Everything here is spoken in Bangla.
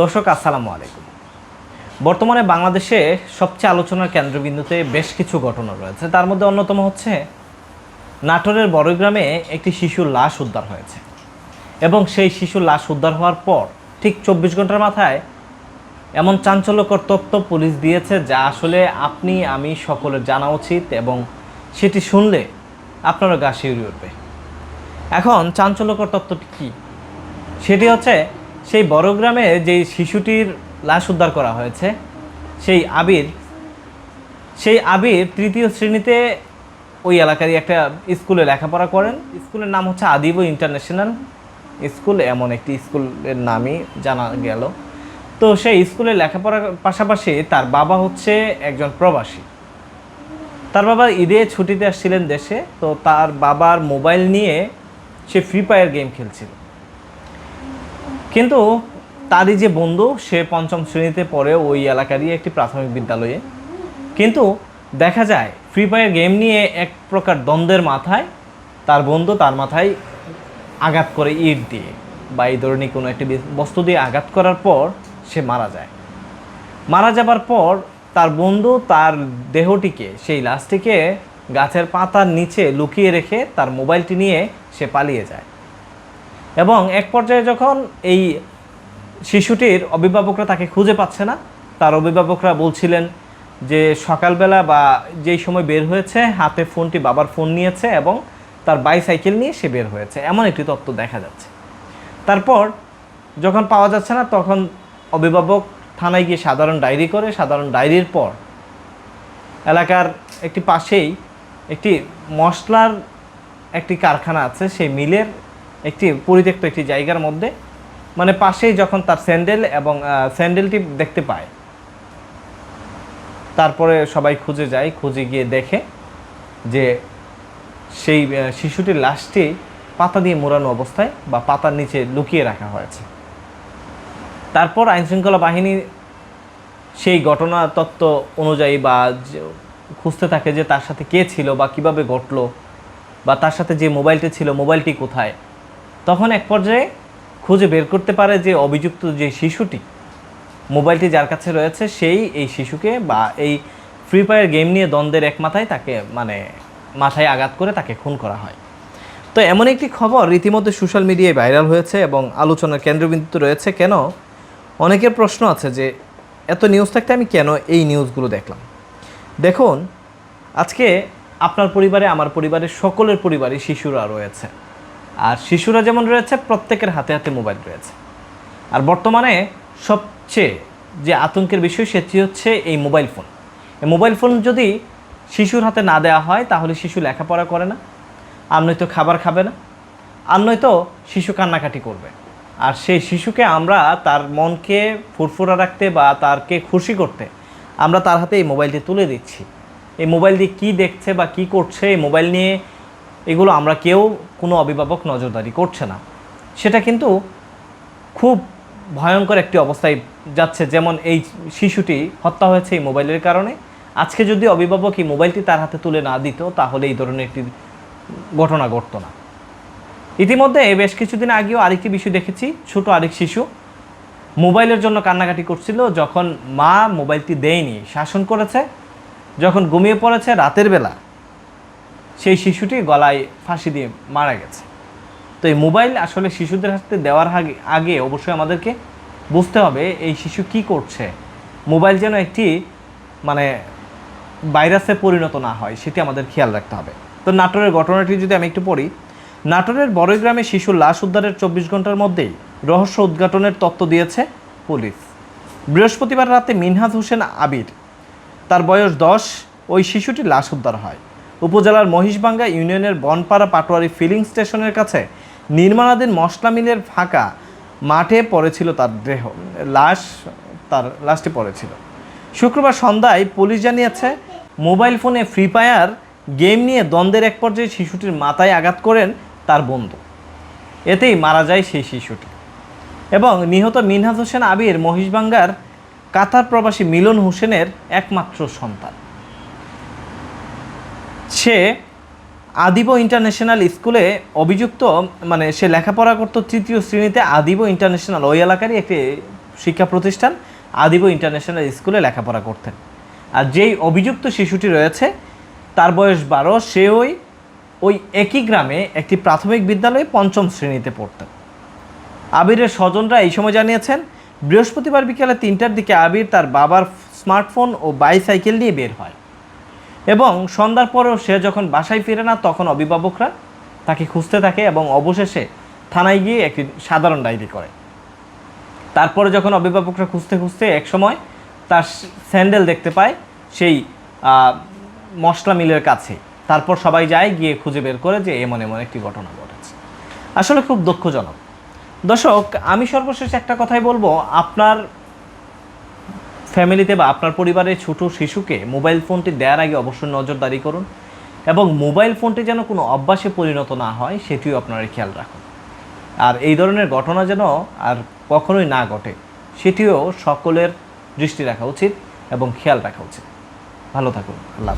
দর্শক, আসসালামু আলাইকুম। বর্তমানে বাংলাদেশে সবচেয়ে আলোচনার কেন্দ্রবিন্দুতে বেশ কিছু ঘটনা রয়েছে। তার মধ্যে অন্যতম হচ্ছে, নাটোরের বড়গ্রামে একটি শিশুর লাশ উদ্ধার হয়েছে। এবং সেই শিশুর লাশ উদ্ধার হওয়ার পর ঠিক চব্বিশ ঘণ্টার মাথায় এমন চাঞ্চল্যকর তথ্য পুলিশ দিয়েছে যা আসলে আপনি, আমি সকলের জানা উচিত এবং সেটি শুনলে আপনারও গা শিউরে উঠবে। এখন চাঞ্চল্যকর তথ্যটি কী? সেটি হচ্ছে সেই বড় গ্রামে যেই শিশুটির লাশ উদ্ধার করা হয়েছে, সেই আবির সেই আবির তৃতীয় শ্রেণীতে ওই এলাকারই একটা স্কুলে লেখাপড়া করেন। স্কুলের নাম হচ্ছে আদিব ইন্টারন্যাশনাল স্কুল, এমন একটি স্কুলের নামই জানা গেল। তো সেই স্কুলে লেখাপড়ার পাশাপাশি তার বাবা হচ্ছে একজন প্রবাসী। তার বাবা ঈদে ছুটিতে আসছিলেন দেশে, তো তার বাবার মোবাইল নিয়ে সে ফ্রি ফায়ার গেম খেলছিল। কিন্তু তারই যে বন্ধু, সে পঞ্চম শ্রেণীতে পড়ে ওই এলাকারই একটি প্রাথমিক বিদ্যালয়ে। কিন্তু দেখা যায় ফ্রি ফায়ার গেম নিয়ে এক প্রকার দ্বন্দ্বের মাথায় তার বন্ধু তার মাথায় আঘাত করে ইট দিয়ে বা এই ধরনের কোনো একটি বস্তু দিয়ে আঘাত করার পর সে মারা যায়। মারা যাবার পর তার বন্ধু তার দেহটিকে, সেই লাশটিকে গাছের পাতার নিচে লুকিয়ে রেখে তার মোবাইলটি নিয়ে সে পালিয়ে যায়। এবং এক পর্যায়ে যখন এই শিশুটির অভিভাবকরা তাকে খুঁজে পাচ্ছে না, তার অভিভাবকরা বলছিলেন যে সকালবেলা বা যেই সময় বের হয়েছে, হাতে ফোনটি বাবার ফোন নিয়েছে এবং তার বাইসাইকেল নিয়ে সে বের হয়েছে। এমন একটি তত্ত্ব দেখা যাচ্ছে। তারপর যখন পাওয়া যাচ্ছে না, তখন অভিভাবক থানায় গিয়ে সাধারণ ডায়েরি করে, সাধারণ ডায়েরির পর এলাকার একটি পাশেই একটি মশলার একটি কারখানা আছে, সেই মিলের একটি পরিত্যক্ত একটি জায়গার মধ্যে মানে পাশেই যখন তার স্যান্ডেল এবং স্যান্ডেলটি দেখতে পায়, তারপরে সবাই খুঁজে যায়, খুঁজে গিয়ে দেখে যে সেই শিশুটির লাশটি পাতা দিয়ে মোড়ানো অবস্থায় বা পাতার নিচে লুকিয়ে রাখা হয়েছে। তারপর আইনশৃঙ্খলা বাহিনী সেই ঘটনা তত্ত্ব অনুযায়ী বা খুঁজতে থাকে যে তার সাথে কে ছিল বা কীভাবে ঘটলো বা তার সাথে যে মোবাইলটি ছিল, মোবাইলটি কোথায় তখন এক পর্যায়ে খুঁজে বের করতে পারে যে অভিযুক্ত যে শিশুটি মোবাইলটি যার কাছে রয়েছে, সেই এই শিশুকে বা এই ফ্রি ফায়ার গেম নিয়ে দ্বন্দ্বের এক মাথায় তাকে মানে মাথায় আঘাত করে তাকে খুন করা হয়। তো এমন একটি খবর রীতিমধ্যে সোশ্যাল মিডিয়ায় ভাইরাল হয়েছে এবং আলোচনার কেন্দ্রবিন্দুতে রয়েছে। কেন? অনেকের প্রশ্ন আছে যে, এত নিউজ থাকতে আমি কেন এই নিউজগুলো দেখলাম? দেখুন, আজকে আপনার পরিবারে, আমার পরিবারের সকলের পরিবারে শিশুরা রয়েছে। আর শিশুরা যেমন রয়েছে, প্রত্যেকের হাতে হাতে মোবাইল রয়েছে। আর বর্তমানে সবচেয়ে যে আতঙ্কের বিষয় সেটি হচ্ছে এই মোবাইল ফোন। এই মোবাইল ফোন যদি শিশুর হাতে না দেওয়া হয়, তাহলে শিশু লেখাপড়া করে না আর নয়তো খাবার খাবে না আর নয়তো শিশু কান্নাকাটি করবে। আর সেই শিশুকে আমরা তার মনকে ফুরফুরা রাখতে বা তারকে খুশি করতে আমরা তার হাতে এই মোবাইলটি তুলে দিচ্ছি। এই মোবাইল দিয়ে কী দেখছে বা কী করছে, এই মোবাইল নিয়ে এগুলো আমরা কেউ কোনো অভিভাবক নজরদারি করছে না। সেটা কিন্তু খুব ভয়ঙ্কর একটি অবস্থায় যাচ্ছে। যেমন এই শিশুটি হত্যা হয়েছে এই মোবাইলের কারণে। আজকে যদি অভিভাবক এই মোবাইলটি তার হাতে তুলে না দিত, তাহলে এই ধরনের একটি ঘটনা ঘটতো না। ইতিমধ্যে বেশ কিছুদিন আগেও আরেকটি বিষয় দেখেছি। ছোট আরেক শিশু মোবাইলের জন্য কান্নাকাটি করছিল। যখন মা মোবাইলটি দেয়নি, শাসন করেছে। যখন ঘুমিয়ে পড়েছে, রাতের বেলা সেই শিশুটি গলায় ফাঁসি দিয়ে মারা গেছে। তো এই মোবাইল আসলে শিশুদের হাতে দেওয়ার আগে আগে অবশ্যই আমাদেরকে বুঝতে হবে এই শিশু কি করছে। মোবাইল যেন একটি মানে ভাইরাসে পরিণত না হয়, সেটি আমাদের খেয়াল রাখতে হবে। তো নাটোরের ঘটনাটি যদি আমি একটু পড়ি, নাটোরের বড়গ্রামে শিশুর লাশ উদ্ধারের চব্বিশ ঘণ্টার মধ্যেই রহস্য উদ্ঘাটনের তত্ত্ব দিয়েছে পুলিশ। বৃহস্পতিবার রাতে মিনহাজ হোসেন আবির, তার বয়স দশ, ওই শিশুটির লাশ উদ্ধার হয়। উপজেলার মহিষবাঙ্গা ইউনিয়নের বনপাড়া পাটোয়ারি ফিলিং স্টেশনের কাছে নির্মাণাধীন মশলা মিলের ফাঁকা মাঠে পড়েছিল তার দেহ। লাশ তার লাশটি পড়েছিল। শুক্রবার সন্ধ্যায় পুলিশ জানিয়েছে, মোবাইল ফোনে ফ্রি ফায়ার গেম নিয়ে দ্বন্দ্বের এক পর্যায়ে শিশুটির মাথায় আঘাত করেন তার বন্ধু। এতেই মারা যায় সেই শিশুটি। এবং নিহত মিনহাজ হোসেন আবির মহিষবাঙ্গার কাতার প্রবাসী মিলন হোসেনের একমাত্র সন্তান। সে আদিব ইন্টারন্যাশনাল স্কুলে অভিযুক্ত মানে সে লেখাপড়া করতো তৃতীয় শ্রেণীতে আদিব ইন্টারন্যাশনাল। ওই এলাকারই একটি শিক্ষা প্রতিষ্ঠান আদিব ইন্টারন্যাশনাল স্কুলে লেখাপড়া করতেন। আর যেই অভিযুক্ত শিশুটি রয়েছে, তার বয়স বারো সে ওই ওই একই গ্রামে একটি প্রাথমিক বিদ্যালয়ে পঞ্চম শ্রেণীতে পড়তেন। আবিরের স্বজনরা এই সময় জানিয়েছেন, বৃহস্পতিবার বিকেলে তিনটার দিকে আবির তার বাবার স্মার্টফোন ও বাইসাইকেল নিয়ে বের হয়। এবং সন্ধ্যার পরেও সে যখন বাসায় ফিরে না, তখন অভিভাবকরা তাকে খুঁজতে থাকে এবং অবশেষে থানায় গিয়ে একটি সাধারণ ডায়েরি করে। তারপরে যখন অভিভাবকরা খুঁজতে খুঁজতে এক সময় তার স্যান্ডেল দেখতে পায় সেই মশলা মিলের কাছে। তারপর সবাই যায়, গিয়ে খুঁজে বের করে যে এমন এমন একটি ঘটনা ঘটেছে। আসলে খুব দুঃখজনক। দর্শক, আমি সর্বশেষ একটা কথাই বলব, আপনার ফ্যামিলিতে বা আপনার পরিবারের ছোট শিশুকে মোবাইল ফোনটি দেওয়ার আগে অবশ্যই নজরদারি করুন এবং মোবাইল ফোনটি যেন কোনো অভ্যাসে পরিণত না হয়, সেটিও আপনারা খেয়াল রাখুন আর এই ধরনের ঘটনা যেন আর কখনোই না ঘটে, সেটিও সকলের দৃষ্টি রাখা উচিত এবং খেয়াল রাখা উচিত ভালো থাকুন, আল্লাহ।